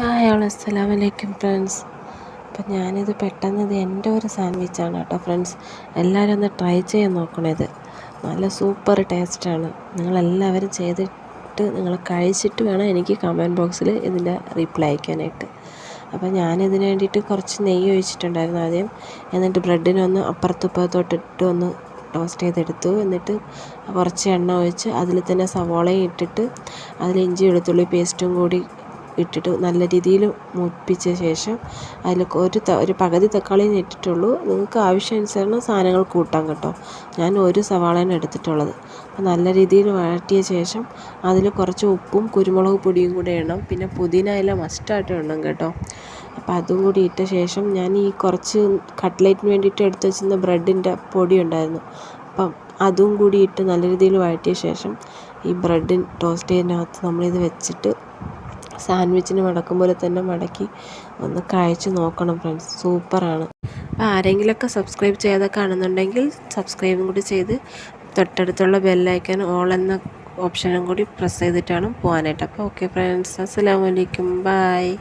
Hi all അസ്സലാം വലൈക്കും friends. അപ്പം ഞാനിത് പെട്ടെന്ന് ഇത് എന്റെ ഒരു സാൻഡ്വിച്ചാണ് കേട്ടോ ഫ്രണ്ട്സ്. എല്ലാവരും ഒന്ന് ട്രൈ ചെയ്യാൻ നോക്കണത്. നല്ല സൂപ്പർ ടേസ്റ്റാണ്. നിങ്ങളെല്ലാവരും ചെയ്തിട്ട് നിങ്ങൾ കഴിച്ചിട്ട് വേണം എനിക്ക് കമന്റ് ബോക്സിൽ ഇതിന്റെ റിപ്ലൈ അയക്കാനായിട്ട്. അപ്പം ഞാനിതിന് വേണ്ടിയിട്ട് കുറച്ച് നെയ്യ് ഒഴിച്ചിട്ടുണ്ടായിരുന്നു ആദ്യം. എന്നിട്ട് ബ്രെഡിനൊന്ന് അപ്പുറത്തുപ്പുറത്തോട്ടിട്ട് ഒന്ന് ടോസ്റ്റ് ചെയ്തെടുത്തു. എന്നിട്ട് കുറച്ച് എണ്ണ ഒഴിച്ച് അതിൽ തന്നെ സവോളയും ഇട്ടിട്ട് അതിൽ ഇഞ്ചി വെളുത്തുള്ളി പേസ്റ്റും കൂടി ഇട്ടിട്ട് നല്ല രീതിയിൽ മൂപ്പിച്ച ശേഷം അതിൽ ഒരു ഒരു പകുതി തക്കാളി ഇട്ടിട്ടുള്ളൂ. നിങ്ങൾക്ക് ആവശ്യാനുസരണം സാധനങ്ങൾ കൂട്ടാം കേട്ടോ. ഞാൻ ഒരു സവാളയാണ് എടുത്തിട്ടുള്ളത്. അപ്പോൾ നല്ല രീതിയിൽ വഴറ്റിയ ശേഷം അതിൽ കുറച്ച് ഉപ്പും കുരുമുളക് പൊടിയും കൂടെ ഇടണം. പിന്നെ പുതിന ഇല മസ്റ്റായിട്ട് ഇടണം കേട്ടോ. അപ്പോൾ അതും കൂടി ഇട്ട ശേഷം ഞാൻ ഈ കുറച്ച് കട്ട്ലേറ്റിന് വേണ്ടിയിട്ട് എടുത്ത് വെച്ചിരുന്ന ബ്രെഡിന്റെ പൊടി ഉണ്ടായിരുന്നു. അപ്പം അതും കൂടി ഇട്ട് നല്ല രീതിയിൽ വഴറ്റിയ ശേഷം ഈ ബ്രെഡ് ടോസ്റ്റ് ചെയ്യുന്നതിനകത്ത് നമ്മളിത് വെച്ചിട്ട് സാൻഡ്വിച്ചിന് മടക്കും പോലെ തന്നെ മടക്കി ഒന്ന് കഴിച്ച് നോക്കണം ഫ്രണ്ട്സ് സൂപ്പറാണ്. അപ്പോൾ ആരെങ്കിലുമൊക്കെ സബ്സ്ക്രൈബ് ചെയ്യാതെ കാണുന്നുണ്ടെങ്കിൽ സബ്സ്ക്രൈബും കൂടി ചെയ്ത് തൊട്ടടുത്തുള്ള ബെല്ലൈക്കൻ ഓൾ എന്ന ഓപ്ഷനും കൂടി പ്രസ് ചെയ്തിട്ടാണ് പോകാനായിട്ട് അപ്പോൾ ഓക്കെ ഫ്രണ്ട്സ് അസ്സാം വലൈക്കും ബായ്